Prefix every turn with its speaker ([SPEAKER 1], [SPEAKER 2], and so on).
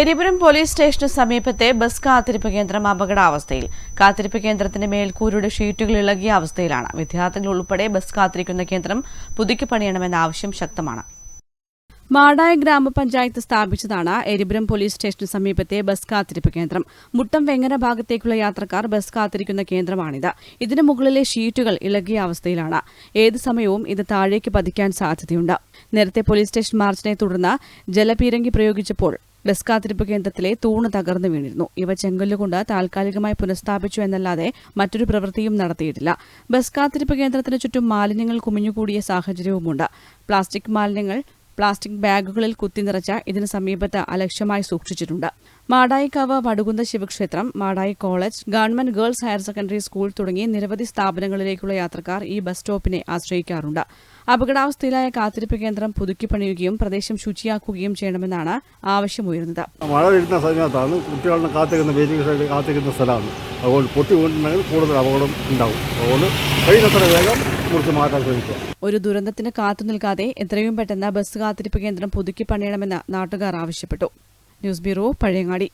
[SPEAKER 1] Eripuram police സ്റ്റേഷന് സമീപത്തെ bus കാത്തിരിപ്പ് കേന്ദ്രം അപകടാവസ്ഥയിൽ. കാത്തിരിപ്പ് കേന്ദ്രത്തിന്റെ മേൽക്കൂരുടെ ഷീറ്റുകൾ ഇളകിയ അവസ്ഥയിലാണ്. വിദ്യാർത്ഥികൾ ഉൾപ്പെടെ ബസ് കാത്തിരിക്കുന്ന കേന്ദ്രം പുതുക്കി പണിയണമെന്ന ആവശ്യം ശക്തമാണ്. മാടായ ഗ്രാമപഞ്ചായത്ത് സ്ഥാപിച്ചതാണ് എരിപുരം പോലീസ് സ്റ്റേഷന് സമീപത്തെ ബസ് കാത്തിരിപ്പ് കേന്ദ്രം. മുട്ടം വെങ്ങര ഭാഗത്തേക്കുള്ള യാത്രക്കാർ ബസ് കാത്തിരിക്കുന്ന കേന്ദ്രമാണിത്. ഇതിന് മുകളിലെ ഷീറ്റുകൾ ഇളകിയ അവസ്ഥയിലാണ്. ഏത് സമയവും ഇത് താഴേക്ക് പതിക്കാൻ സാധ്യതയുണ്ട്. നേരത്തെ പോലീസ് സ്റ്റേഷൻ മാർച്ചിനെ തുടർന്ന് ജലപീരങ്കി പ്രയോഗിച്ചപ്പോൾ ബസ് കാത്തിരിപ്പ് കേന്ദ്രത്തിലെ തൂണ് തകർന്നു വീണിരുന്നു. ഇവ ചെങ്കല്ലുകൊണ്ട് താൽക്കാലികമായി പുനഃസ്ഥാപിച്ചു എന്നല്ലാതെ മറ്റൊരു പ്രവൃത്തിയും നടത്തിയിട്ടില്ല. ബസ് കാത്തിരിപ്പ് കേന്ദ്രത്തിന് ചുറ്റും മാലിന്യങ്ങൾ കുമിഞ്ഞുകൂടിയ സാഹചര്യവുമുണ്ട്. പ്ലാസ്റ്റിക് മാലിന്യങ്ങൾ പ്ലാസ്റ്റിക് ബാഗുകളിൽ കുത്തിനിറച്ച ഇതിന് സമീപത്ത് അലക്ഷ്യമായി സൂക്ഷിച്ചിട്ടുണ്ട്. മാടായിക്കാവ് വടുകുന്ത ശിവക്ഷേത്രം Madayi college government girls higher secondary school തുടങ്ങി നിരവധി സ്ഥാപനങ്ങളിലേക്കുള്ള യാത്രക്കാർ ഈ ബസ് സ്റ്റോപ്പിനെ ആശ്രയിക്കാറുണ്ട്. അപകടാവസ്ഥയിലായ കാത്തിരിപ്പ് കേന്ദ്രം പുതുക്കി പണിയുകയും പ്രദേശം ശുചിയാക്കുകയും ചെയ്യണമെന്നാണ് ആവശ്യമുയരുന്നത്.
[SPEAKER 2] മഴ വരുന്ന സമയത്താണ് കുട്ടികളുടെ കാത്തിരിക്കുന്ന വെയിറ്റിംഗ് കാത്തിരിക്കുന്ന സ്ഥലമാണ്. അതുകൊണ്ട് പൊട്ടി കൂടുതൽ അപകടം ഉണ്ടാവും. അതുകൊണ്ട് കഴിയുന്നത്ര വേഗം ശ്രമിക്കുക
[SPEAKER 1] ഒരു ദുരന്തത്തിന് കാത്തു നിൽക്കാതെ എത്രയും പെട്ടെന്ന് ബസ് കാത്തിരിപ്പ് കേന്ദ്രം പുതുക്കി പണിയണമെന്ന് നാട്ടുകാർ ആവശ്യപ്പെട്ടു. News bureau Pazhayangadi.